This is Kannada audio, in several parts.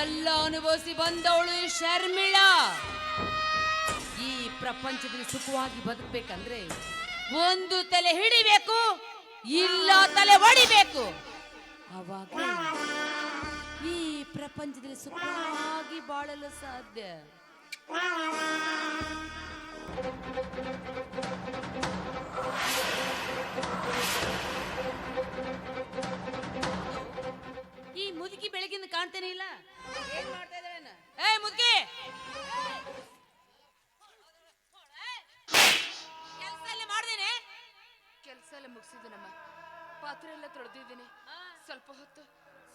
ಎಲ್ಲ ಅನುಭವಿಸಿ ಬಂದವಳು ಶರ್ಮಿಳಾ. ಈ ಪ್ರಪಂಚದಲ್ಲಿ ಸುಖವಾಗಿ ಬದುಕಬೇಕಂದ್ರೆ ಒಂದು ತಲೆ ಹಿಡಿಬೇಕು, ಇಲ್ಲ ತಲೆ ಹೊಡಿಬೇಕು ಅವಾಗ ಈ ಪ್ರಪಂಚದಲ್ಲಿ ಸುಖವಾಗಿ ಬಾಳಲು ಸಾಧ್ಯ. ಈ ಮುದುಕಿ ಬೆಳಗಿಂದ ಕಾಣ್ತೇನೆ ಇಲ್ಲ? ಏ ಮುದುಕಿ! ಕೆಲಸ ಎಲ್ಲ ಮಾಡ್ದೇನೆ? ಕೆಲಸ ಎಲ್ಲ ಮುಗಿಸಿದ್ದೀನಮ್ಮ. ಪಾತ್ರೆ ಎಲ್ಲ ತೊಳೆದಿದ್ದೀನಿ. ಸ್ವಲ್ಪ ಹೊತ್ತು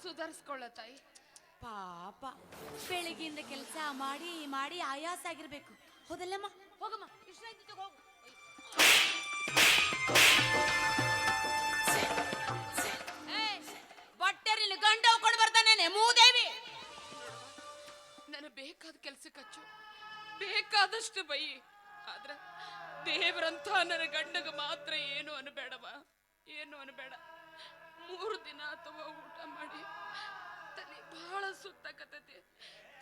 ಸುಧಾರಿಸ್ಕೊಳ್ಳ ತಾಯಿ. ಪಾಪ. ಬೆಳಗಿಂದ ಕೆಲಸ ಮಾಡಿ ಮಾಡಿ ಆಯಾಸ ಆಗಿರ್ಬೇಕು. ಹೌದಲ್ಲಮ್ಮ? ಹೋಗಮ್ಮ. ಇಷ್ಟ ಆಯ್ತು ಹೋಗು ನಿನ್ನ ಗಂಡ ಹೋಗ್ಕೊಂಡು ಬರ್ತಾನೆ ಮೂದೇವಿ. ನನಗೆ ಬೇಕಾದ ಕೆಲ್ಸಕ್ಕೆ ಹಚ್ಚು. ಬೇಕಾದಷ್ಟು ಬೈ. ಆದ್ರೆ ದೇವರಂತ ನನ್ನ ಗಂಡಗೆ ಮಾತ್ರ ಏನು ಅನ್ಬೇಡವ. ಏನು ಅನ್ಬೇಡ. ಮೂರು ದಿನ ಅಥವಾ ಊಟ ಮಾಡಿ. ತಲೆ ಬಹಳ ಸುತ್ತಾಕತೈತಿ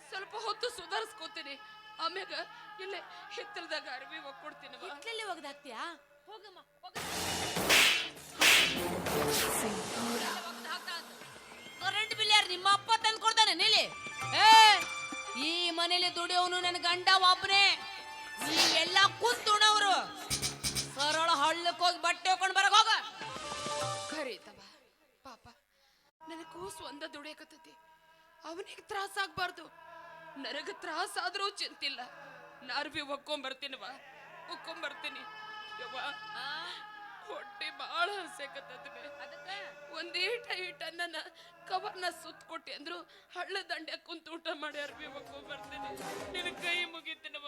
ಸ್ವಲ್ಪ ಹೊತ್ತು ಸುಧಾರಿಸ್ಕೋತೀನಿ. ಆಮ್ಯಾಗ ಇಲ್ಲೇ ಹಿತ್ತಲದಾಗ ಅರ್ವಿ ಒಗ್ಕೊಡ್ತೀನಿ ಹಿತ್ತಲಲ್ಲಿ ಒಗ್ದು ಹೋಗಮ್ಮ ಹೋಗಮ್ಮ. ಕರೆಂಟ್ ಬಿಲ್ ಯಾರು ನಿಮ್ಮ ಅಪ್ಪ ತಂದು ಕೊಡ್ತಾನೆ ನೀಲಿ? ಏ ಈ ಮನೇಲಿ ದುಡಿಯೋನು ನನ್ನ ಗಂಡ ಒಬ್ಬನೇ ಎಲ್ಲ ಕುಂತುಣವ್ರು ಸರಳ ಹಳ್ಳಕ್ಕೆ ಹೋಗಿ ಬಟ್ಟೆ ಹಾಕೊಂಡು ಬರಕ್ ಹೋಗ. ಖರೀತವ ಪಾಪ. ನನಗೆ ಕೂಸು ಒಂದ ದುಡಿಯಕತ್ತತಿ. ಅವನಿಗೆ ತ್ರಾಸ ಆಗ್ಬಾರ್ದು. ನನಗೆ ತ್ರಾಸ ಆದ್ರೂ ಚಿಂತಿಲ್ಲ. ನಾರ್ವಿ ಒಕ್ಕೊಂಬರ್ತೀನವ ಒಕ್ಕೊಂಬರ್ತೀನಿ. ಯವ್ವ. ಹೊಟ್ಟೆ ಬಾಳ ಹಸೆಕತ್ತದ್ವೆ ಅದಕ್ಕೆ? ಒಂದೀಟ ಈಟ ನನ್ನ ಕವರ್ನ ಸುತ್ತ ಕೊಟ್ಟಿ ಅಂದ್ರು ಹಳ್ಳ ದಂಡೆ ಕುಂತ ಊಟ ಮಾಡಿ ಅರ್ಬಿ ಬರ್ತೀನಿ. ನಿನ್ನ ಕೈ ಮುಗಿತೀನವ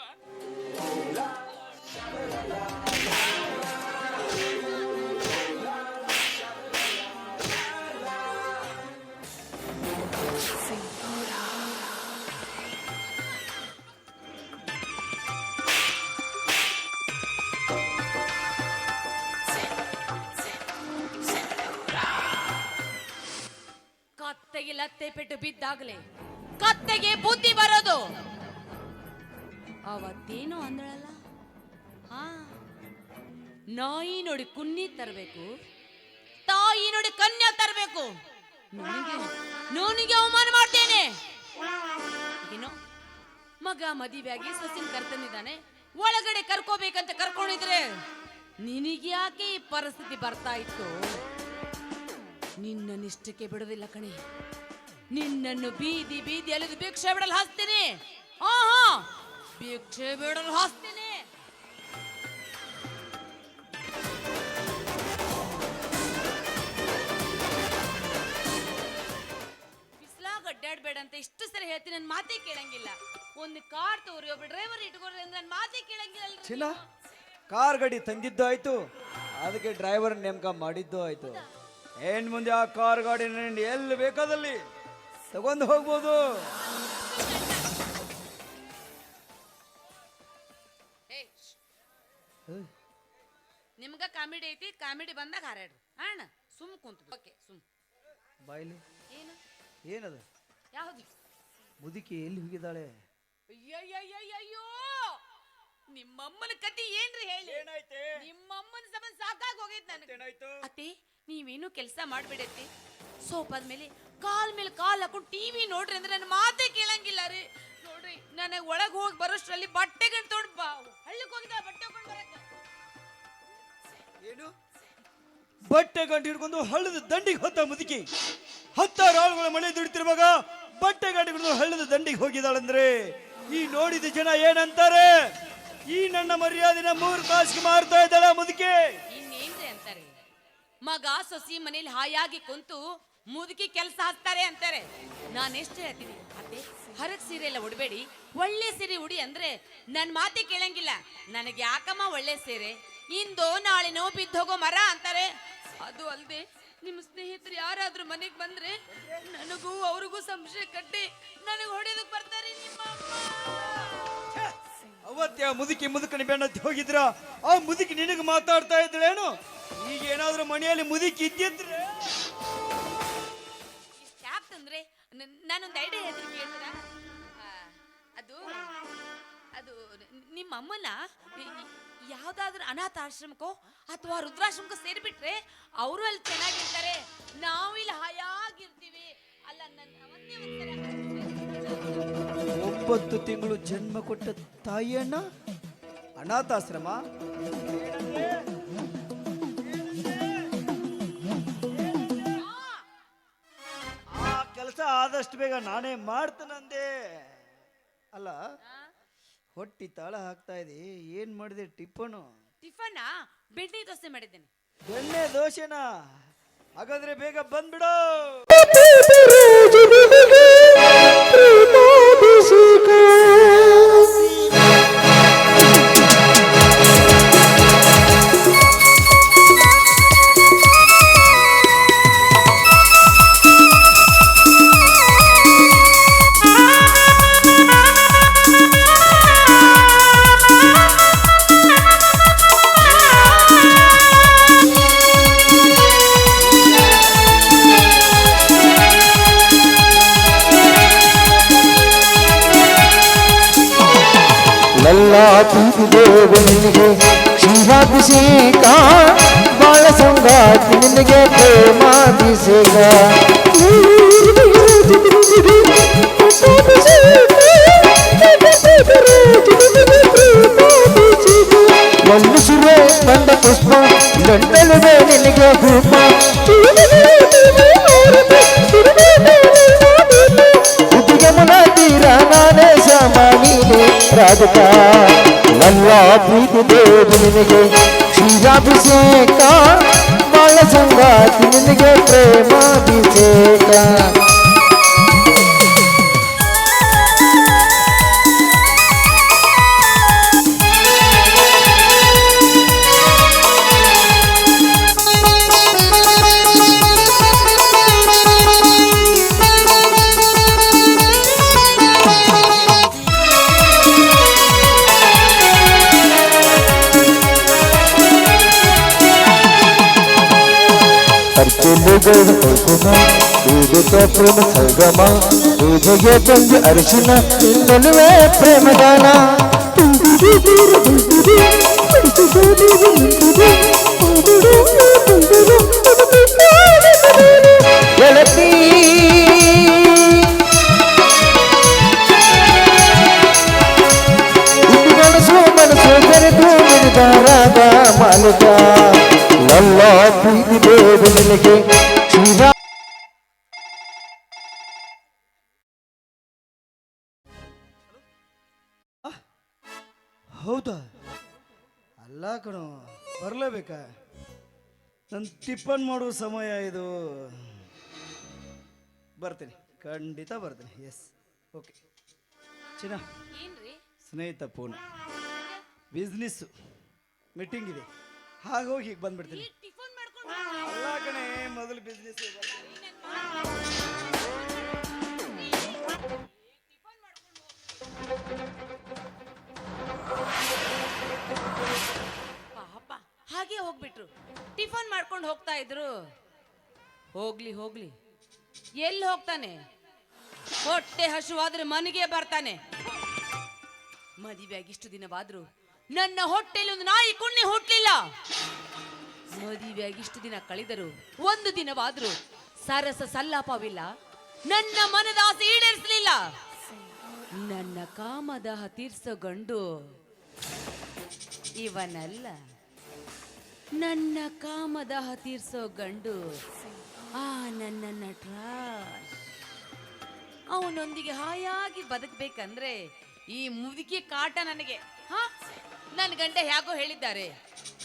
ಲತ್ತೆ ಪೆಟ್ಟು ಬಿದ್ದಾಗ್ಲೇ. ಕತ್ತೆಗೆ ಬುದ್ಧಿ ಬರೋದು. ಅವತ್ತೇನು ಅಂದಳಲ್ಲ? ಹಾ. ನಾಯಿ ನೋಡಿ ಕುನ್ನಿ ತರಬೇಕು, ತಾಯಿ ನೋಡಿ ಕನ್ಯಾ ತರಬೇಕು. ನೋನಿಗೆ ಅವಮಾನ ಮಾಡ್ತೇನೆ. ಏನೋ, ಮಗ ಮದುವೆಯಾಗಿ ಸೊಸಿನ್ ಕರ್ತಂದಿದ್ದಾನೆ, ಒಳಗಡೆ ಕರ್ಕೋಬೇಕಂತ ಕರ್ಕೊಂಡಿದ್ರೆ ನಿನಗೆ ಯಾಕೆ ಈ ಪರಿಸ್ಥಿತಿ ಬರ್ತಾ ಇತ್ತು? ನಿನ್ನ ನಿಷ್ಠಕ್ಕೆ ಬಿಡೋದಿಲ್ಲ ಕಣೆ. ನಿನ್ನನ್ನು ಬೀದಿ ಬೀದಿ ಎಳೆದು ಭಿಕ್ಷೆ ಬಿಡಲು ಹಾಸ್ತೀನಿ. ಹಾ ಹಾ ಭಿಕ್ಷೆ ಬಿಡಲು ಹಾಸ್ತೀನಿ. ಬಿಸ್ಲಾಗ ಅಡ್ಡಾಡ್ಬೇಡ ಅಂತ ಇಷ್ಟು ಸರಿ ಹೇಳ್ತೀನಿ ನನ್ನ ಮಾತೇ ಕೇಳಂಗಿಲ್ಲ. ಒಂದು ಕಾರ್ ತಗೋರಿ ಒಬ್ಬ ಡ್ರೈವರ್ ಇಟ್ಕೊಳ್ರಿ ಅಂದ್ರೆ ನನ್ನ ಮಾತೇ ಕೇಳಂಗಿಲ್ಲ ಚಿನ್ನ ಕಾರ್ ಗಾಡಿ ತಂದಿದ್ದು ಆಯ್ತು. ಅದಕ್ಕೆ ಡ್ರೈವರ್ ನೇಮಕ ಮಾಡಿದ್ದು ಆಯ್ತು. ಏನ್ ಮುಂದೆ ಆ ಕಾರ್ ಗಾಡಿ ಎಲ್ಲಿ ಬೇಕಾದಲ್ಲಿ? ತಗೊಂಡು ಹೋಗ್ಬೋದು. ನಿಮ್ಗ ಕಾಮಿಡಿ ಐತಿ ಕಾಮಿಡಿ ಬಂದಾಗ ಹಾರಾಡ್ರಿ. ಅಣ್ಣ ಸುಮ್ ಕುಂತು ಓಕೆ ಸುಮ್. ಬಾಯ್ಲಿ. ಏನು? ಏನದ? ಯಾವ್ದು? ಮುದುಕಿ ಎಲ್ಲಿ ಹೋಗಿದ್ದಾಳೆ? ಅಯ್ಯಯ್ಯಯ್ಯಯ್ಯೋ ನಿಮ್ಮಮ್ಮನ ಕತಿ ಏನ್ರಿ ಹೇಳಿ? ನಿಮ್ಮಮ್ಮನ ಸಂಬಂಧ ಸಾಕಾಗಿ ಹೋಗೈತೆ ನನಗೆ. ಅತ್ತೆ ನೀವೇನು ಕೆಲಸ ಮಾಡ್ಬಿಡತ್ತಿ. ಸೋಫಾದ ಮೇಲೆ ಕಾಲ್ ಮೇಲೆ ಕಾಲ್ ಹಾಕೊಂಡು ಟಿವಿ ನೋಡ್ರಿ ಅಂದ್ರೆ ನನ್ನ ಮಾತೇ ಕೇಳಂಗಿಲ್ಲ ರೀ. ನೋಡ್ರಿ ನನಗೆ ಒಳಗೆ ಹೋಗಿ ಬರೋಷ್ಟ್ರಲ್ಲಿ ಬಟ್ಟೆ ಗಂಟು ತೊಗೊಂಡು ಬಾ ಹಳ್ಳಕ್ಕೆ ಹೋಗಿದ್ದ ಬಟ್ಟೆ ಬರಕ್ಕೆ. ಏನು? ಬಟ್ಟೆ ಗಂಟು ಹಿಡ್ಕೊಂಡು ಹಳ್ಳದ ದಂಡಿಗೆ ಹೊತ್ತ ಮುದುಕಿ. ಹತ್ತಾರು ಆಳುಗಳ ಮಳೆ ದುಡಿತಿರುವಾಗ ಬಟ್ಟೆ ಗಂಟು ಹಿಡಿದು ಹಳ್ಳದ ದಂಡಿಗೆ ಹೋಗಿದ್ದಾಳಂದ್ರೆ ಈ ನೋಡಿದ ಜನ ಏನಂತಾರೆ? ಈ ನನ್ನ ಮರ್ಯಾದಿನ ಮೂರು ಕಾಸಿಗೆ ಮಾರ್ತಾ ಇದ್ದಾಳ ಮುದುಕಿ. ಇನ್ನೇನ್ರಿ ಅಂತಾರೆ? ಮಗ ಸೊಸಿ ಮನೇಲಿ ಹಾಯಾಗಿ ಕುಂತು ಮುದುಕಿ ಕೆಲಸ ಹಾಕ್ತಾರೆ ಅಂತಾರೆ. ನಾನು ಎಷ್ಟು ಹೇಳ್ತೀನಿ ಅತ್ತೆ ಹರಕ್ ಸೀರೆ ಎಲ್ಲ ಉಡಬೇಡಿ. ಒಳ್ಳೆ ಸೀರೆ ಉಡಿ ಅಂದ್ರೆ ನನ್ನ ಮಾತೆ ಕೇಳಂಗಿಲ್ಲ. ನನಗೆ ಯಾಕಮ್ಮ ಒಳ್ಳೆ ಸೀರೆ? ಇಂದು ನಾಳೆನೋ ಬಿದ್ದೋಗೋ ಮರ ಅಂತಾರೆ. ಅದು ಅಲ್ಲದೆ ನಿಮ್ಮ ಸ್ನೇಹಿತರು ಯಾರಾದ್ರೂ ಮನೆಗೆ ಬಂದ್ರೆ ನನಗೂ ಅವ್ರಿಗೂ ಸಂಶಯ ಕಟ್ಟಿ ನನಗೆ ಹೊಡೆಯೋದಕ್ಕೆ ಬರ್ತಾರೆ ನಿಮ್ಮ. ಅವತ್ತೇ ಆ ಮುದುಕಿ ಮುದುಕನ ಬೆನ್ನತ್ತಿ ಹೋಗಿದ್ರ? ಆ ಮುದುಕಿ ನಿನಗೆ ಮಾತಾಡ್ತಾ ಇದ್ದಳೇನು? ಈಗ ಏನಾದ್ರೂ ಮನೆಯಲ್ಲಿ ಮುದುಕಿ ಇದ್ದಿದ್ರೆ? ನಾನೊಂದು ಐಡಿಯಾ ಹೇಳ್ತೀನಿ ಕೇಳ್ತೀರಾ? ಅದು ಅದು ನಿಮ್ಮ ಅಮ್ಮನ ಯಾವ್ದಾದ್ರು ಅನಾಥಾಶ್ರಮಕ್ಕೋ ಅಥವಾ ರುದ್ರಾಶ್ರಮಕ್ಕೋ ಸೇರಿಬಿಟ್ರೆ ಅವರು ಅಲ್ಲಿ ಚೆನ್ನಾಗಿರ್ತಾರೆ. ನಾವು ಇಲ್ಲಿ ಹಾಯಾಗಿರ್ತೀವಿ. ಅಲ್ಲ ನನ್ನ ಒಂದೇ ಒಂದ್ಸಲ ಹಾಗೆ ಒಂಬತ್ತು ತಿಂಗಳು ಜನ್ಮ ಕೊಟ್ಟ ತಾಯಿಯಣ್ಣ ಅನಾಥಾಶ್ರಮ? ಕೆಲಸ ಆದಷ್ಟು ಬೇಗ ನಾನೇ ಮಾಡ್ತೇನಂದೆ. ಅಲ್ಲ ಹೊಟ್ಟಿ ತಾಳ ಹಾಕ್ತಾ ಇದೆ ಏನ್ ಮಾಡಿದೆ? ಟಿಪ್ಪನು ಟಿಫನ್? ಬೆಣ್ಣೆ ದೋಸೆ ಮಾಡಿದ್ದೇನೆ. ಬೆಣ್ಣೆ ದೋಸೆನಾ? ಹಾಗಾದ್ರೆ ಬೇಗ ಬಂದ್ಬಿಡು. ಲಲ್ಲಾ ದೇವ ನಿನಗೆ ಕ್ಷೀರಾಭಿಷೇಕ ಬಾಳ ಸಂಗಾತಿ ನಿನಗೆ ಪ್ರೇಮಾಭಿಷೇಕ ಮನುಷ್ಯರೇ ಬಂದ ಪುಷ್ಪ ಲಂಡಲುವೆ ನಿನಗೆ ಭೂಪ ಉದಿಗೆ ಮುನ ತೀರ ನಾನೇ ಶ್ಯಾಮ ನೀನೆ ರಾಧಿಕಾ ನನ್ನ ಪ್ರೀತಿ ದೇವಿ ನಿನಗೆ ಕ್ಷೀರಾಭಿಷೇಕ ಬಾಳ ಸಂಗಾತಿ ನಿನಗೆ ಪ್ರೇಮಾಭಿಷೇಕ ಪ್ರೇಮ ಸಂಗಮ ಪೂಜೆಗೆ ತಂದು ಅರಿಶಿನ ನಿನ್ನಲುವೆ ಪ್ರೇಮದಾನ ಗೆಳತಿ ಮನಸ್ಸು ಮನಸ್ಸು ಬೆರೆತು ನಿರ್ಧಾರದ ಮಾಲಕ ನನ್ನ ಪ್ರೀತಿ ದೇವ ನಿನಗೆ ಶ್ರೀರಾ ಕಣೋ ಬರಲೇಬೇಕಾ? ನನ್ನ ಟಿಫನ್ ಮಾಡುವ ಸಮಯ ಇದು. ಬರ್ತೀನಿ ಖಂಡಿತ ಬರ್ತೀನಿ ಎಸ್ ಓಕೆ ಚಿನ್ನ. ಸ್ನೇಹಿತ ಫೋನ್ ಬಿಸ್ನೆಸ್ಸು ಮೀಟಿಂಗ್ ಇದೆ. ಹಾಗೋಗಿ ಹೋಗಿ ಬಂದ್ಬಿಡ್ತೀನಿ. ಅಲ್ಲ ಕಣೆ ಮೊದಲು ಬಿಸ್ನೆಸ್ ಹಾಗೆ ಹೋಗ್ಬಿಟ್ರು. ಟಿಫನ್ ಮಾಡ್ಕೊಂಡು ಹೋಗ್ತಾ ಇದ್ರು. ಹೋಗ್ಲಿ ಹೋಗ್ಲಿ. ಎಲ್ಲಿ ಹೋಗ್ತಾನೆ? ಹೊಟ್ಟೆ ಹಸುವಾದ್ರೆ ಮನೆಗೆ ಬರ್ತಾನೆ. ಮದುವೆಯಾಗಿ ಇಷ್ಟು ದಿನವಾದ್ರು ನನ್ನ ಹೊಟ್ಟೆಲಿ ಒಂದು ನಾಯಿ ಕುಣ್ಣಿ ಹುಟ್ಲಿಲ್ಲ. ಮದುವೆಯಾಗಿ ಇಷ್ಟು ದಿನ ಕಳೆದರು ಒಂದು ದಿನವಾದ್ರು ಸರಸ ಸಲ್ಲಾಪವಿಲ್ಲ. ನನ್ನ ಮನದ ಆಸೆ ಈಡೇರಿಸಲಿಲ್ಲ. ನನ್ನ ಕಾಮದ ತೀರ್ಸೋ ಗಂಡು ಇವನಲ್ಲ. ನನ್ನ ಕಾಮದ ತೀರ್ಸೋ ಗಂಡು. ಆ, ನನ್ನ ನಟರಾಜ್. ಅವನೊಂದಿಗೆ ಹಾಯಾಗಿ ಬದುಕಬೇಕಂದ್ರೆ ಈ ಮುದುಕಿ ಕಾಟ ನನಗೆ. ಹಾ? ನನ್ನ ಗಂಡ ಹೇಗೋ ಹೇಳಿದ್ದಾರೆ.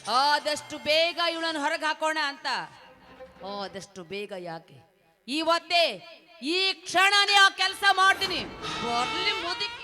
ಆದಷ್ಟು ಬೇಗ ಇವಳನ್ನು ಹೊರಗೆ ಹಾಕೋಣ ಅಂತ. ಆದಷ್ಟು ಬೇಗ ಯಾಕೆ? ಇವತ್ತೇ ಈ ಕ್ಷಣನೇ ಆ ಕೆಲಸ ಮಾಡ್ತೀನಿ. ಮುದುಕಿ.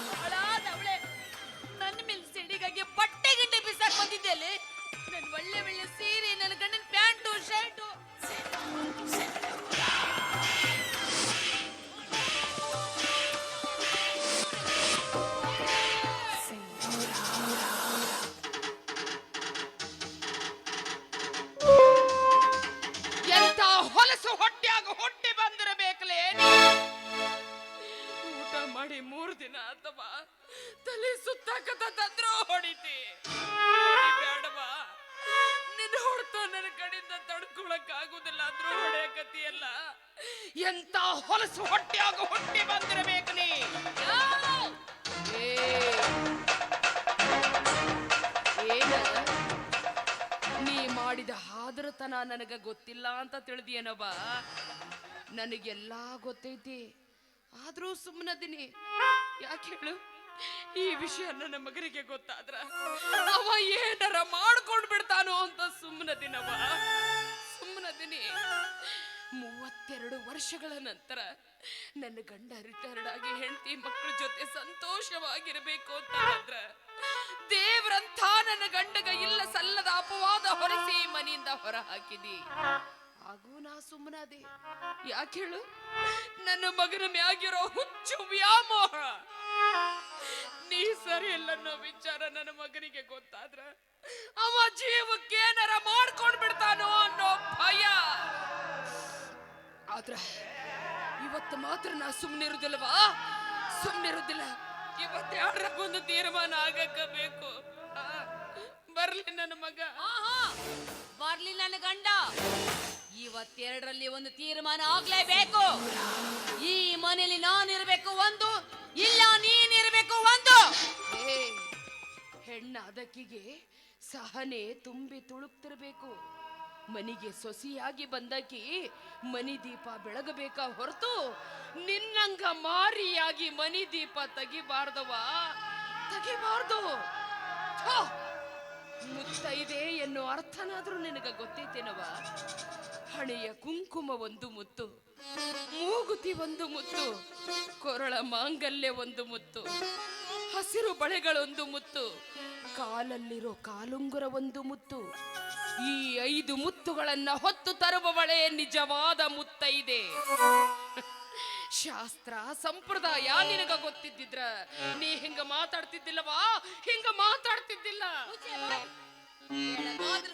ಒಳ್ಳೆ ಒಳ್ಳೆ ಸೀರೆ ನನ್ನ ಗಂಡನ ಪ್ಯಾಂಟು ಶರ್ಟು. ಎಂತ ಹೊಲಸು ಹೊಟ್ಟೆಯಾಗ ಹೊಟ್ಟೆ ಬಂದಿರಬೇಕು ನೀ? ಏನ? ನೀ ಮಾಡಿದ ಹಾದರತನ ನನಗೆ ಗೊತ್ತಿಲ್ಲ ಅಂತ ತಿಳಿದಿಯೇನವ ನನಗೆಲ್ಲ ಗೊತ್ತೈತಿ. ಆದ್ರೂ ಸುಮ್ಮನದಿನಿ ಯಾಕೆ ಹೇಳು? ಈ ವಿಷಯ ನನ್ನ ಮಗನಿಗೆ ಗೊತ್ತಾದ್ರ. ಅವ ಏನಾರ ಮಾಡ್ಕೊಂಡ್ ಬಿಡ್ತಾನೋ ಅಂತ ಸುಮ್ಮನದಿನವ ಸುಮ್ಮನದಿನಿ ಮೂವತ್ತೆರಡು ವರ್ಷಗಳ ನಂತರ ನನ್ನ ಗಂಡ ರಿಟೈರ್ಡ್ ಆಗಿ ಹೆಂಡತಿ ಮಕ್ಕಳ ಜೊತೆ ಸಂತೋಷವಾಗಿರಬೇಕು ಅಂತ ಆದ್ರ ದೇವ್ರಂಥ ನನ್ನ ಗಂಡಗ ಇಲ್ಲ ಸಲ್ಲದ ಅಪವಾದ ಹೊರಸಿ ಮನೆಯಿಂದ ಹೊರ ಹಾಕಿದಿ ಹಾಗೂ ನಾ ಸುಮ್ಮನಾದೆ ಯಾಕೆ ಹೇಳು? ನನ್ನ ಮಗನ ಮ್ಯಾಗಿರೋ ಹುಚ್ಚು ವ್ಯಾಮೋಹ. ನೀ ಸರಿ ಇಲ್ಲ ವಿಚಾರ ನನ್ನ ಮಗನಿಗೆ ಗೊತ್ತಾದ್ರ, ಅವ ಜೀವಕ್ಕೆ ಏನಾರ ಮಾಡ್ಕೊಂಡ್ ಬಿಡ್ತಾನೋ ಅನ್ನೋ ಭಯ. ಆದ್ರ ಇವತ್ತು ಮಾತ್ರ ನಾ ಸುಮ್ಮನಿರುದಿಲ್ವಾ ಸುಮ್ಮನಿರುದಿಲ್ಲ ಇವತ್ತು ಯಾರಾಗೊಂದು ತೀರ್ಮಾನ ಆಗಕ್ಕ ಬೇಕು ಬರ್ಲಿ ನನ್ನ ಮಗ. ಬರ್ಲಿ ನನ್ನ ಗಂಡ. ಇವತ್ತೆರಡರಲ್ಲಿ ಒಂದು ತೀರ್ಮಾನ ಆಗ್ಲೇಬೇಕು. ಈ ಮನೆಯಲ್ಲಿ ನಾನಿರ್ಬೇಕು ಒಂದು ಇಲ್ಲ ನೀನಿರ್ಬೇಕು ಒಂದು. ಏ ಹೆಣ್ಣಾದಕ್ಕಿಗೆ ಸಹನೆ ತುಂಬಿ ತುಳುಕ್ತಿರ್ಬೇಕು. ಮನಿಗೆ ಸೊಸಿಯಾಗಿ ಬಂದಕಿ ಮನಿ ದೀಪ ಬೆಳಗಬೇಕಾ ಹೊರತು ನಿನ್ನಂಗ ಮಾರಿಯಾಗಿ ಮನಿ ದೀಪ ತೆಗಿಬಾರ್ದವ ತೆಗಿಬಾರ್ದು! ಮುತ್ತೈದೆ ಎನ್ನೋ ಅರ್ಥನಾದ್ರೂ ನಿನಗ ಗೊತ್ತೈತೇನವ ಹಣೆಯ ಕುಂಕುಮ ಒಂದು ಮುತ್ತು, ಮೂಗುತಿ ಒಂದು ಮುತ್ತು, ಕೊರಳ ಮಾಂಗಲ್ಯ ಒಂದು ಮುತ್ತು, ಹಸಿರು ಬಳೆಗಳೊಂದು ಮುತ್ತು, ಕಾಲಲ್ಲಿರೋ ಕಾಲುಂಗುರ ಒಂದು ಮುತ್ತು ಈ ಐದು ಮುತ್ತುಗಳನ್ನ ಹೊತ್ತು ತರುವವಳೇ ನಿಜವಾದ ಮುತ್ತೈದೆ. ಶಾಸ್ತ್ರ ಸಂಪ್ರದಾಯ ನಿನಗ ಗೊತ್ತಿದ್ದಿದ್ರ ನೀ ಹಿಂಗ ಮಾತಾಡ್ತಿದ್ದಿಲ್ಲವಾ? ಹಿಂಗ ಮಾತಾಡ್ತಿದ್ದಿಲ್ಲ.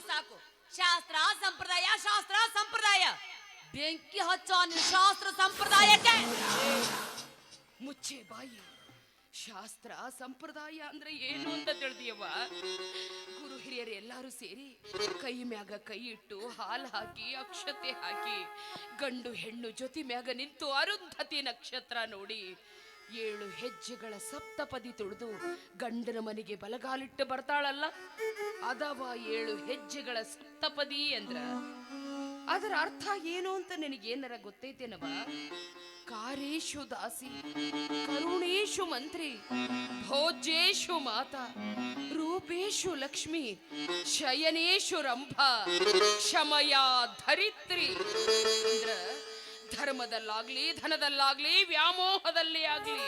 ಸಾಕು. ಶಾಸ್ತ್ರ ಸಂಪ್ರದಾಯ ಶಾಸ್ತ್ರ ಸಂಪ್ರದಾಯ. ಬೆಂಕಿ ಹಚ್ಚೋ ನಿನ್ ಶಾಸ್ತ್ರ ಸಂಪ್ರದಾಯಕ್ಕೆ. ಮುಚ್ಚೆ ಬಾಯಿ. ಶಾಸ್ತ್ರ, ಸಂಪ್ರದಾಯ ಅಂದ್ರೆ ಏನು ಅಂತ ತಿಳಿದಿಯವ್ವ? ಗುರು ಹಿರಿಯರು ಎಲ್ಲಾರು ಸೇರಿ ಕೈ ಮ್ಯಾಗ ಕೈ ಇಟ್ಟು ಹಾಲು ಹಾಕಿ, ಅಕ್ಷತೆ ಹಾಕಿ, ಗಂಡು ಹೆಣ್ಣು ಜೊತೆ ಮ್ಯಾಗ ನಿಂತು ಅರುಂಧತಿ ನಕ್ಷತ್ರ ನೋಡಿ ಏಳು ಹೆಜ್ಜೆಗಳ ಸಪ್ತಪದಿ ತುಳಿದು ಗಂಡನ ಮನೆಗೆ ಬಲಗಾಲಿಟ್ಟು ಬರ್ತಾಳಲ್ಲ? ಅದವ ಏಳು ಹೆಜ್ಜೆಗಳ ಸಪ್ತಪದಿ ಅಂದ್ರ ಅದರ ಅರ್ಥ ಏನು ಅಂತ ನಿನಗೇನರ ಗೊತ್ತೈತೇನವ ಕಾರೇಶು ದಾಸಿ, ಕರುಣೇಶು ಮಂತ್ರಿ ಭೋಜೇಶು ಮಾತಾ, ರೂಪೇಶು ಲಕ್ಷ್ಮಿ, ಶಯನೇಶು ರಂಭ, ಕ್ಷಮಯ ಧರಿತ್ರಿ. ಅಂದ್ರ ಧರ್ಮದಲ್ಲಾಗ್ಲಿ, ಧನದಲ್ಲಾಗ್ಲಿ, ವ್ಯಾಮೋಹದಲ್ಲಿ ಆಗ್ಲಿ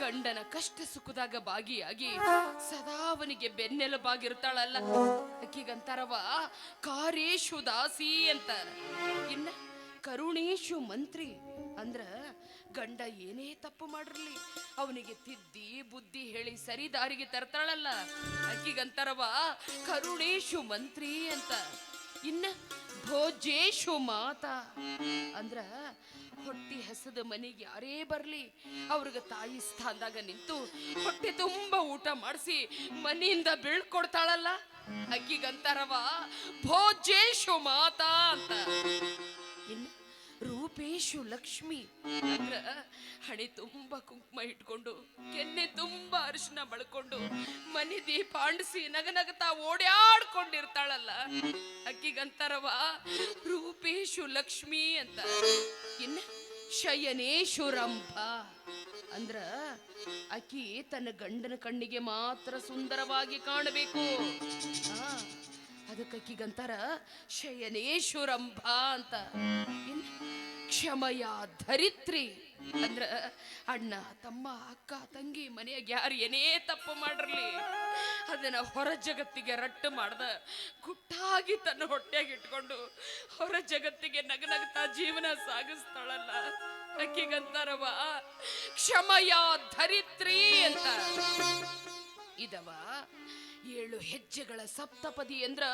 ಗಂಡನ ಕಷ್ಟ ಸುಖದಾಗ ಭಾಗಿಯಾಗಿ ಸದಾ ಅವನಿಗೆ ಬೆನ್ನೆಲುಬಾಗಿರ್ತಾಳಲ್ಲ. ಅಕ್ಕಿಗಂತಾರವ, ಕಾರೇಶು ದಾಸಿ ಅಂತ ಇನ್ನ ಕರುಣೇಶು ಮಂತ್ರಿ ಅಂದ್ರ ಗಂಡ ಏನೇ ತಪ್ಪು ಮಾಡಿರ್ಲಿ, ಅವನಿಗೆ ತಿದ್ದಿ ಬುದ್ಧಿ ಹೇಳಿ ಸರಿ ದಾರಿಗೆ ತರ್ತಾಳಲ್ಲ. ಅಕ್ಕಿಗಂತಾರವ, ಕರುಣೇಶು ಮಂತ್ರಿ ಅಂತ ಇನ್ನ ಭೋಜೇಶು ಮಾತ. ಅಂದ್ರ ಹೊಟ್ಟಿ ಹಸದ ಮನೆಗೆ ಯಾರೇ ಬರ್ಲಿ, ಅವ್ರಿಗೆ ತಾಯಿ ಸ್ಥಾನದಾಗ ನಿಂತು ಹೊಟ್ಟೆ ತುಂಬಾ ಊಟ ಮಾಡಿಸಿ ಮನೆಯಿಂದ ಬೀಳ್ಕೊಡ್ತಾಳಲ್ಲ. ಅಕ್ಕಿಗಂತಾರವ, ಭೋಜೇಶು ಮಾತಾ ಅಂತ. ರೂಪೇಶು ಲಕ್ಷ್ಮಿ ಹಣೆ ತುಂಬಾ ಕುಂಕುಮ ಇಟ್ಕೊಂಡು, ಕೆನ್ನೆ ತುಂಬಾ ಅರಿಶಿನ ಬಳ್ಕೊಂಡು, ಮನೆ ದೀಪ ಅಂಡಿಸಿ ನಗನಗತಾ ಓಡ್ಯಾಡ್ಕೊಂಡಿರ್ತಾಳಲ್ಲ. ಅಕ್ಕಿಗಂತಾರವ ರೂಪೇಶು ಲಕ್ಷ್ಮಿ ಅಂತ. ಇನ್ನ ಶಯನೇಶು ರಂಭ ಅಂದ್ರ ಅಕ್ಕಿ ತನ್ನ ಗಂಡನ ಕಣ್ಣಿಗೆ ಮಾತ್ರ ಸುಂದರವಾಗಿ ಕಾಣಬೇಕು. ಅದಕ್ಕೆ ಅಕ್ಕಿಗಂತಾರ, ಶಯನೇಶ್ವರಂಭ ಅಂತ. ಕ್ಷಮಯ ಧರಿತ್ರಿ. ಅಂದ್ರ, ಅಣ್ಣ, ತಮ್ಮ, ಅಕ್ಕ, ತಂಗಿ, ಮನೆಯಾಗ ಯಾರು ಏನೇ ತಪ್ಪು ಮಾಡ್ರಲಿ, ಅದನ್ನ ಹೊರ ಜಗತ್ತಿಗೆ ರಟ್ಟು ಮಾಡ್ದ ಗುಟ್ಟಾಗಿ ತನ್ನ ಹೊಟ್ಟೆಗೆ ಇಟ್ಕೊಂಡು ಹೊರ ಜಗತ್ತಿಗೆ ನಗನಗ್ತಾ ಜೀವನ ಸಾಗಿಸ್ತಾಳಲ್ಲ. ಅಕ್ಕಿಗಂತಾರವ ಕ್ಷಮಯ ಧರಿತ್ರಿ ಅಂತ ಇದವ ಏಳು ಹೆಜ್ಜೆಗಳ ಸಪ್ತಪದಿ ಅಂದ್ರ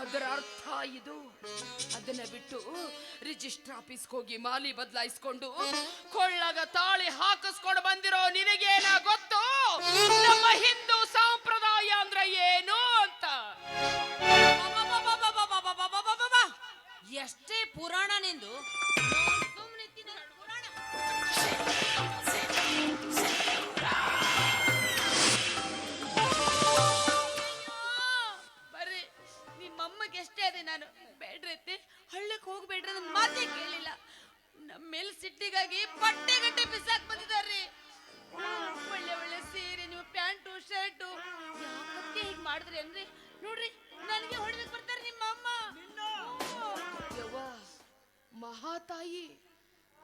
ಅದರ ಅರ್ಥ ಇದು. ಅದನ್ನ ಬಿಟ್ಟು ರಿಜಿಸ್ಟರ್ ಆಫೀಸ್ ಹೋಗಿ ಮಾಲಿ ಬದಲಾಯಿಸ್ಕೊಂಡು ಕೊಳ್ಳಗ ತಾಳಿ ಹಾಕಿಸ್ಕೊಂಡು ಬಂದಿರೋ ನಿನಗೇನ ಗೊತ್ತು? ನಮ್ಮ ಹಿಂದೂ ಸಂಪ್ರದಾಯ ಅಂದ್ರ ಏನು ಅಂತ? ಎಷ್ಟೇ ಪುರಾಣ ನಿಂದು. ಹಳ್ಳಕ್ಕೆ ಹೋಗ್ಬೇಡ್ರಿ ನನ್ನ ಮಾತೇ ಕೇಳಿಲ್ಲ. ನಮ್ಮ ಮೇಲೆ ಸಿಟ್ಟಿಗಾಗಿ ಪಟ್ಟೆ ಗಟ್ಟೆ ಬಿಸಾಕ್ ಬಂದಿದಾರ್ರಿ ಒಳ್ಳೆ ಒಳ್ಳೆ ಸೀರೆ, ನೀವು ಪ್ಯಾಂಟು, ಶರ್ಟು. ಯಾಕೆ ಹೀಗೆ ಮಾಡಿದ್ರಿ ಅಂದ್ರೆ, ನೋಡ್ರಿ, ನನಗೆ ಹೊಡೆದಕ್ಕೆ ಬರ್ತಾರೆ ನಿಮ್ಮ ಅಮ್ಮ. ಯವ್ವ, ಮಹಾತಾಯಿ,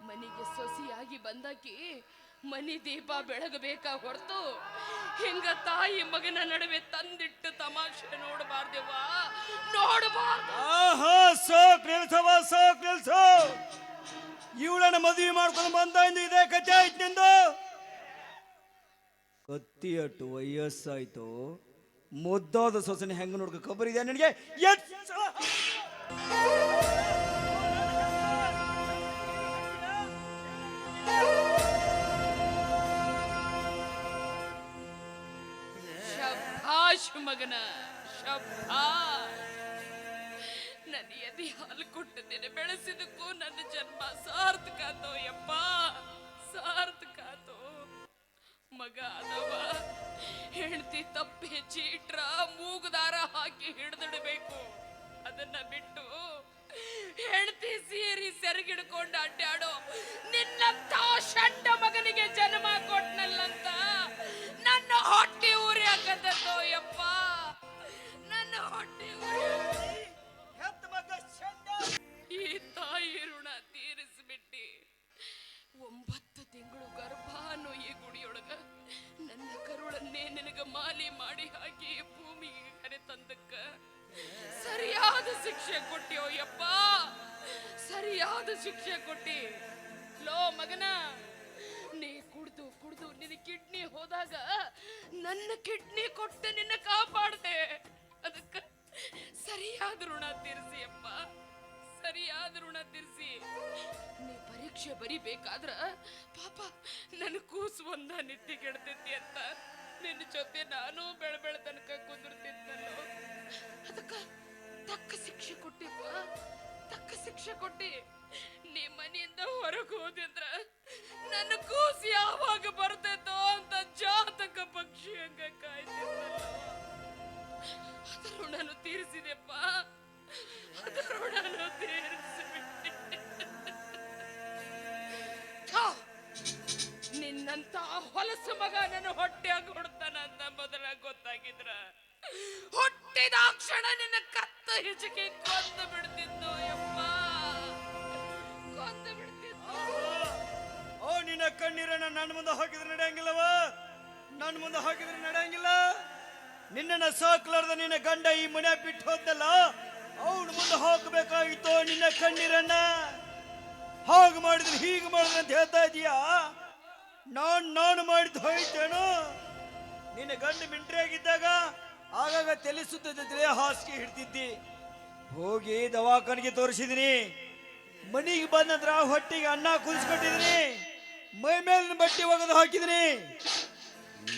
ಮನೆಗೆ ಸೊಸಿಯಾಗಿ ಬಂದಾಕಿ ಮನಿ ದೀಪ ಬೆಳಗಬೇಕಾ ಹೊರತು? ಹಿಂಗ ತಾಯಿ ಮಗನ ನಡುವೆ ತಂದಿಟ್ಟು ತಮಾಷೆ ನೋಡಬಾರ್ದೆವ್ವ. ನೋಡಬಾರ್ದು. ಆಹಾ ಇವಳನ್ನ ಮದುವೆ ಮಾಡ್ಕೊಂಡು ಬಂದ ಇಂದು ಇದೇ ಕಥೆ ಆಯ್ತು ನಿಂದು? ಕತ್ತಿ ಅಟ್ಟು ವಯಸ್ಸಾಯ್ತು. ಮುದ್ದಾದ ಸೊಸನೆ ಹೆಂಗ ನೋಡ್ಕೊ? ಖಬರ್ ಇದೆ ನನಗೆ? ಎಷ್ಟ್ ಶಭಾಷ್ ಮಗನ ಶಭಾಷ್ ನನ್ನ ಎದೆ ಹಾಲು ಕೊಟ್ಟು ನೆನೆ ಬೆಳೆಸಿದಕ್ಕೂ ನನ್ನ ಜನ್ಮ ಸಾರ್ಥಕ ಆತೋ ಯಪ್ಪ, ಸಾರ್ಥಕ ಆತೋ ಮಗ ಅದವ, ಹೆಂಡತಿ ತಪ್ಪಿ ಚೀಟ್ರ ಮೂಗುದಾರ ಹಾಕಿ ಹಿಡಿದಿಡಬೇಕು. ಅದನ್ನ ಬಿಟ್ಟು ಹೆಂಡತಿ ಸೇರಿ ಸೆರಗಿಡ್ಕೊಂಡು ಅಡ್ಡಾಡೋ. ನಿನ್ನಂತ ಷಂಡ ಮಗನಿಗೆ ಜನ್ಮ ಕೊಟ್ನಲ್ಲಂತ. ನನ್ನ ಹೊಟ್ಟೆ ಊರಿ ಹಾಕದತ್ತೋ ಯಪ್ಪ ನನ್ನ ಹೊಟ್ಟೆ ಚಂದ. ಈ ತಾಯಿ ಋಣ ತೀರಿಸ್ಬಿಟ್ಟಿ. ಒಂಬತ್ತು ತಿಂಗಳು ಗರ್ಭ ಈ ಗುಡಿಯೊಳಗ ನನ್ನ ಕರುಳನ್ನೇ ನಿನಗ ಮಾಲಿ ಮಾಡಿ ಹಾಕಿ ಭೂಮಿಗೆ ಕರೆ ತಂದಕ್ಕ ಸರಿಯಾದ ಶಿಕ್ಷೆ ಕೊಟ್ಟಿಯೋ ಯಪ್ಪ. ಸರಿಯಾದ ಶಿಕ್ಷೆ ಕೊಟ್ಟಿ. ಕಿಡ್ನಿ ಹೋದಾಗ ನನ್ನ ಕಿಡ್ನಿ ಕೊಟ್ಟು ನಿನ್ನ ಕಾಪಾಡ್ದೆ. ಅದಕ್ಕ ಸರಿಯಾದ ಋಣ ತೀರಿಸಿ ಅಪ್ಪ ಸರಿಯಾದ ಋಣ ತೀರಿಸಿ. ನೀ ಪರೀಕ್ಷೆ ಬರಿಬೇಕಾದ್ರ ಪಾಪ ನನ್ನ ಕೂಸು ಒಂದ ನಿದ್ದೆ ಅಂತ. ನಿನ್ನ ಜೊತೆ ನಾನು ಬೆಳ ತನಕ ಕುಂದಿರ್ತಿದ್ನಲ್ಲ. ಅದಕ್ಕ ತಕ್ಕ ಶಿಕ್ಷೆ ಕೊಟ್ಟಿಪ್ಪ. ತಕ್ಕ ಶಿಕ್ಷೆ ಕೊಟ್ಟಿ ನೀ ಮನೆಯಿಂದ ಹೊರಗೆ ಹೋದಿದ್ರ ನನ್ನ ಕೂಸು ಯಾವಾಗ ಬರ್ತೈತೋ ಅಂತ ಜಾತಕ ಪಕ್ಷಿ ಹಂಗ ಋಣನು ತೀರಿಸಿದೆಪ್ಪ. ಅದ ಋಣನು ತೀರಿಸಿಬಿಟ್ಟೆ. ನಿನ್ನಂತ ಹೊಲಸು ಮಗ ನನ್ನ ಹೊಟ್ಟೆಯಾಗ ಹೊಡ್ತಾನ ಅಂತ ಮೊದಲ ಗೊತ್ತಾಗಿದ್ರ ಹುಟ್ಟಿದಾಕ್ಷಣ ನಿನ್ನ ಕತ್ತ ಹಿಚಕಿ ಕೊಂದು ಬಿಡ್ತಿದ್ದು ಕಣ್ಣೀರನ್ನ ನನ್ನ ಮುಂದೆ ಹಾಕಿದ್ರೆ ನಡೆಯಂಗಿಲ್ಲವ? ನನ್ನ ಮುಂದೆ ಹಾಕಿದ್ರೆ ನಡೆಯಂಗಿಲ್ಲ? ನಿನ್ನ ಸಾಕ್ಲಾರ್ದ ನಿನ್ನ ಗಂಡ ಈ ಮನೆ ಬಿಟ್ಟು ಹೋದಲ್ಲ? ಅವನ ಮುಂದೆ ಹಾಕಬೇಕಾಗಿತ್ತು ನಿನ್ನ ಕಣ್ಣೀರನ್ನ? ಹಾಗೆ ಮಾಡಿದ್ರೆ ಹೀಗೆ ಮಾಡಿದ್ರೆ ಅಂತ ಹೇಳ್ತಾ ಇದೀಯಾ? ನಾನ್ ನಾನು ಮಾಡಿದ್ದು ಹೋಯ್ತೇನು? ನಿನ್ನ ಗಂಡ ಮಿಂಟ್ರಿ ಆಗಿದ್ದಾಗ ಆಗಾಗ ತಲೆ ಹಾಸಿಗೆ ಹಿಡ್ತಿದ್ದಿ ಹೋಗಿ ದವಾಖಾನೆಗೆ ತೋರಿಸಿದಿನಿ. ಮನೆಗೆ ಬಂದಂದ್ರ ಹೊಟ್ಟಿಗೆ ಅನ್ನ ಕುದಿಸ್ಕೊಟ್ಟಿದೀನಿ ಮೈ ಮೇಲಿನ ಬಟ್ಟೆ ಒಗೆದು ಹಾಕಿದ್ರಿ.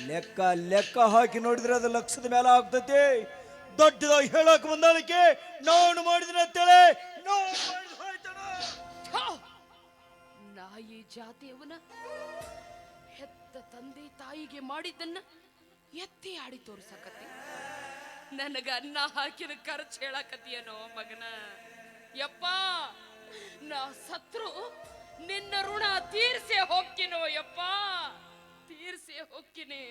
ಲೆಕ್ಕ ಲೆಕ್ಕ ಹಾಕಿ ನೋಡಿದ್ರೆ ಅದು ಲಕ್ಷದ ಮೇಲೆ ಆಗ್ತತಿ. ದೊಡ್ಡದಾಗಿ ಹೇಳಕ್ ಬಂದಾಳಕ್ಕೆ ನಾನು ಮಾಡಿದ್ರೆ ಅಂತೇಳಿ! ನಾಯಿ ಜಾತಿಯವನ ಹೆತ್ತ ತಂದೆ ತಾಯಿಗೆ ಮಾಡಿದ್ದನ್ನ ಎತ್ತಿ ಆಡಿ ತೋರ್ಸಕತ್ತಿ. ನನಗ ಅನ್ನ ಹಾಕಿದ ಖರ್ಚು ಹೇಳಕತ್ತೀಯನೋ ಮಗನ. ಯಪ್ಪ, ನಾ ಸತ್ರು ನಿನ್ನ ಋಣ ತೀರ್ಸೆ ಹೊಕ್ಕಿನೋ ಯಪ್ಪ? ತೀರ್ಸೆ ಹೊಕ್ಕಿನಿ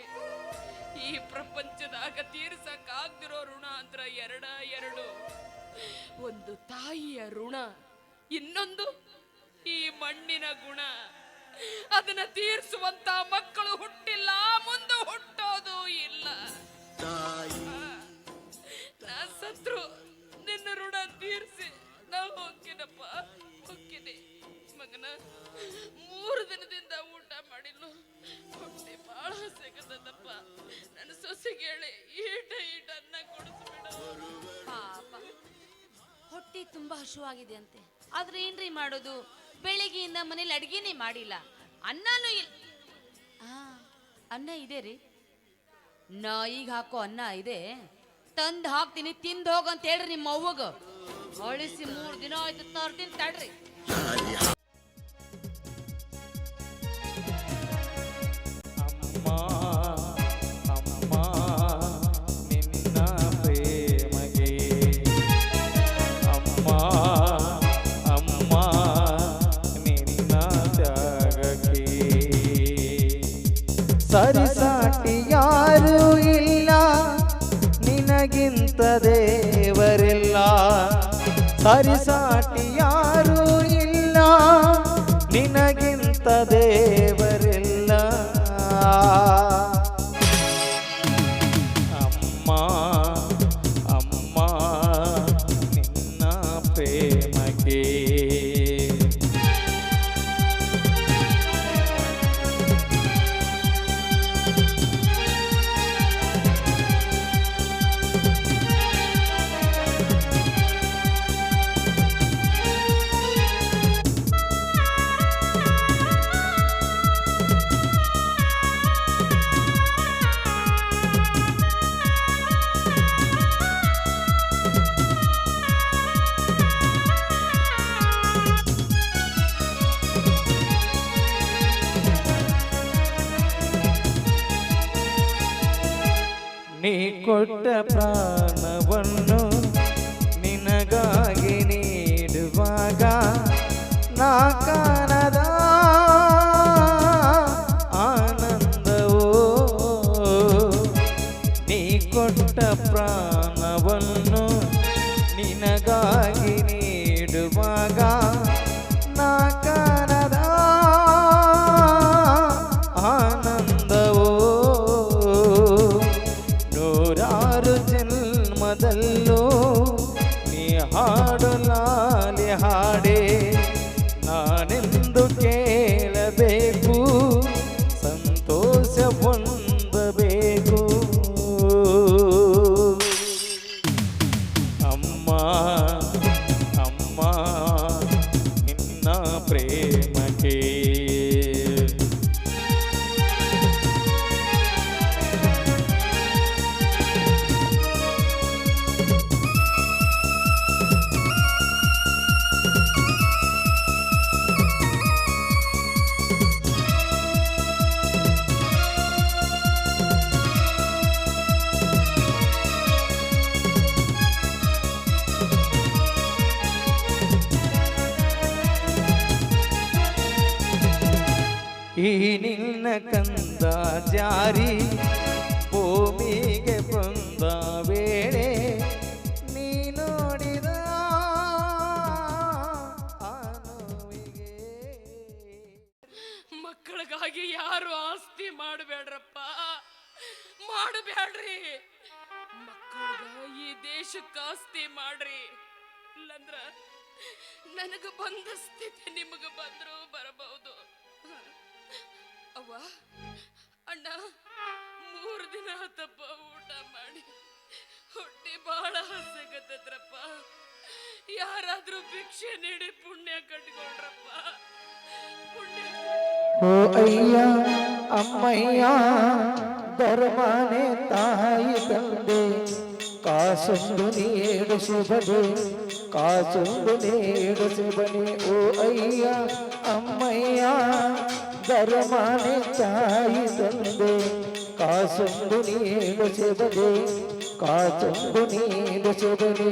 ಈ ಪ್ರಪಂಚದಾಗ ತೀರ್ಸಕ್ ಆಗ್ದಿರೋ ಋಣ ಅಂದ್ರ ಎರಡ ಎರಡು. ಒಂದು ತಾಯಿಯ ಋಣ ಇನ್ನೊಂದು ಈ ಮಣ್ಣಿನ ಗುಣ. ಅದನ್ನ ತೀರಿಸುವಂತ ಮಕ್ಕಳು ಹುಟ್ಟಿಲ್ಲ ಮುಂದೆ ಹುಟ್ಟೋದು ಇಲ್ಲ. ನಾ ಸತ್ರು ನಿನ್ನ ಋಣ ತೀರಿಸಿ ನಾವು ಹೋಗ್ತೀನಿ. ಮಗನ ಮೂರು ದಿನದಿಂದ ಊಟ ಮಾಡಿಲ್ಲ. ಹೊಟ್ಟೆ ಬಹಳ ಸಿಗದಪ್ಪ ನನ್ನ ಸೊಸೆಗೆ ಹೇಳಿ ಈಟ ಈಟ ಅನ್ನ ಕೊಡಿಸ್ಬಿಡು ಪಾಪ. ಹೊಟ್ಟೆ ತುಂಬಾ ಹಸುವಾಗಿದೆ ಅಂತೆ. ಆದ್ರೆ ಏನ್ರಿ ಮಾಡೋದು? ಬೆಳಿಗ್ಗೆಯಿಂದ ಮನೇಲಿ ಅಡಿಗೆನೇ ಮಾಡಿಲ್ಲ. ಅನ್ನನೂ ಇಲ್ಲ ಆ, ಅನ್ನ ಇದೆ ರೀ. ನಾಯಿಗೆ ಹಾಕೋ ಅನ್ನ ಇದೆ. ತಂದು ಹಾಕ್ತೀನಿ ತಿಂದು ಹೋಗು ಅಂತ ಹೇಳ್ರಿ ನಿಮ್ಮ ಅವ್ವಗ. ಅಳಿಸಿ ಮೂರು ದಿನ ಆಯ್ತು ತರ್ತೀನಿ ತಡ್ರಿ. ಬಂದ ಸ್ಥಿತಿ ನಿಮಗ ಬಂದ್ರು ಬರಬಹುದು. ಅವ್ವ, ಅಣ್ಣ, ಮೂರು ದಿನ ತಪ್ಪ ಊಟ ಮಾಡಿ. ಹೊಟ್ಟೆ ಬಹಳ ಹಸಗತ್ತದ್ರಪ್ಪ. ಯಾರಾದ್ರೂ ಭಿಕ್ಷೆ ನೀಡಿ ಪುಣ್ಯ ಕಟ್ಕೊಂಡ್ರಪ್ಪ. ಓ ಅಯ್ಯ, ಅಮ್ಮಯ್ಯ, ಧರ್ಮನೆ ತಾಯಿ ತಂದೆ. ಕಾಸು ನೀಡು ಶುಭದೆ ಕಾಸೊಂದು ನೀಡು ಶುಭನೆ ಓ ಅಯ್ಯ ಅಮ್ಮಯ್ಯ ಧರ್ಮನೆ ತಾಯಿ ತಂದೆ ಕಾಸೊಂದು ನೀಡು ಶುಭದೆ ಕಾಸೊಂದು ನೀಡು ಶುಭನೆ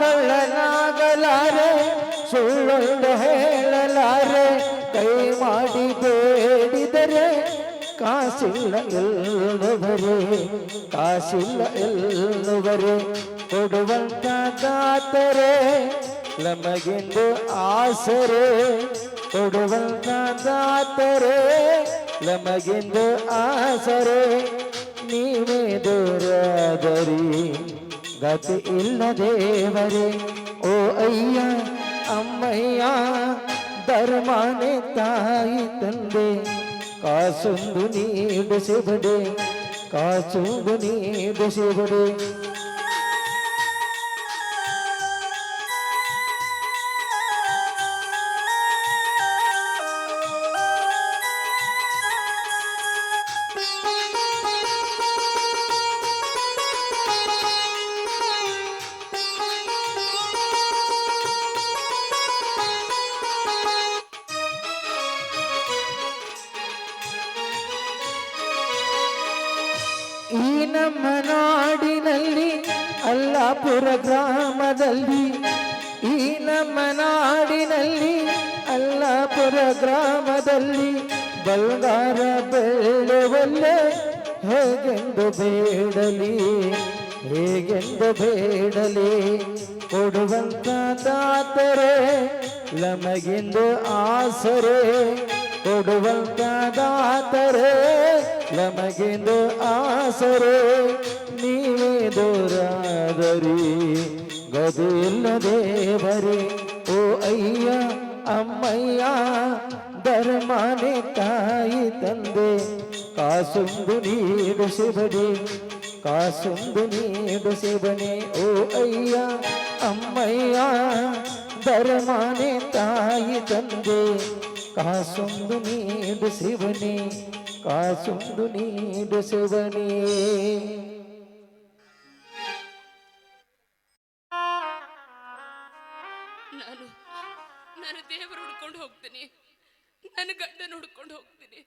ಕಳ್ಳನಾಗಲಾರೆ ಸುಳ್ಳೊಂದು ಹೇಳಲಾರೆ ಕೈ ಮಾಡಿ ಬೇಡಿದರೆ, ಕಾಸಿಲ್ಲ ಎಲ್ಲುವರು ಕಾಸಿಲ್ಲ ಎಲ್ಲುವರು ಕೊಡುವಂತ ದಾತರೆ, ನಮಗೆಂದು ಆಸರೆ, ಕೊಡುವಂತ ದಾತರೆ, ನಮಗೆಂದು ಆಸರೆ. ಗತಿ ಇಲ್ಲ ದೇವರೇ ಓ ಅಯ್ಯ ಅಮ್ಮಯ್ಯ ಧರ್ಮಾನೆ ತಾಯಿ ತಂದೆ ಕಾಸೊಂದು ನೀಡಿಸಿಬಡೆ ಕಾಸೊಂದು ನೀಡಿಸಿಬಡೆ ಈ ಹೇಗೆಂದು ಬೇಡಲಿ ಹೇಗೆಂದು ಬೇಡಲಿ? ಕೊಡುವಂತ ದಾತರೆ, ನಮಗೆಂದು ಆಸರೆ? ಕೊಡುವಂತ ದಾತರೆ, ನಮಗೆಂದು ಆಸರೆ? ನೀವೇ ದೂರಾದರಿ ಗದಿಲ್ಲ ದೇವರೇ ಓ ಅಯ್ಯ, ಅಮ್ಮಯ್ಯ, ಧರ್ಮಾನೆ ತಾಯಿ ತಂದೆ. ಕಾಸೊಂದು ನೀಡಿಸಿಬಡಿ ಕಾಸೊಂದು ನೀಡಿಸಿಬನೆ ಓ ಅಯ್ಯ, ಅಮ್ಮಯ್ಯ, ಧರ್ಮನೆ ತಾಯಿ ತಂದೆ. ಕಾಸೊಂದು ನೀಡಿಸಿಬನೆ ಕಾಸೊಂದು ನೀಡಿಸಿಬನೇ ನಾನು ನಾನು ದೇವರು ಹುಡ್ಕೊಂಡು ಹೋಗ್ತೀನಿ. ನನ್ನ ಗಂಡನ ಹುಡ್ಕೊಂಡು ಹೋಗ್ತೀನಿ.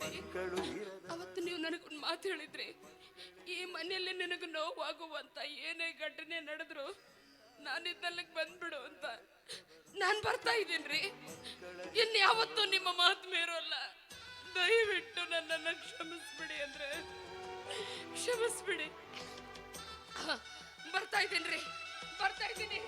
ಅವತ್ತು ನೀವು ನನಗೊಂದು ಮಾತು ಹೇಳಿದ್ರಿ. ಈ ಮನೆಯಲ್ಲಿ ನಿನಗೆ ನೋವಾಗುವಂತ ಏನೇ ಘಟನೆ ನಡೆದ್ರು ನಾನು ಇದ್ದಲ್ಲಿಗೆ ಬಂದ್ಬಿಡು ಅಂತ ನಾನು ಬರ್ತಾ ಇದ್ದೀನ್ರಿ. ಇನ್ಯಾವತ್ತೂ ನಿಮ್ಮ ಮಾತು ಮೇರೋಲ್ಲ. ದಯವಿಟ್ಟು ನನ್ನನ್ನು ಕ್ಷಮಿಸ್ಬಿಡಿ ಅಂದ್ರೆ. ಕ್ಷಮಿಸ್ಬಿಡಿ. ಬರ್ತಾ ಇದ್ದೀನ್ರಿ. ಬರ್ತಾ ಇದ್ದೀನಿ.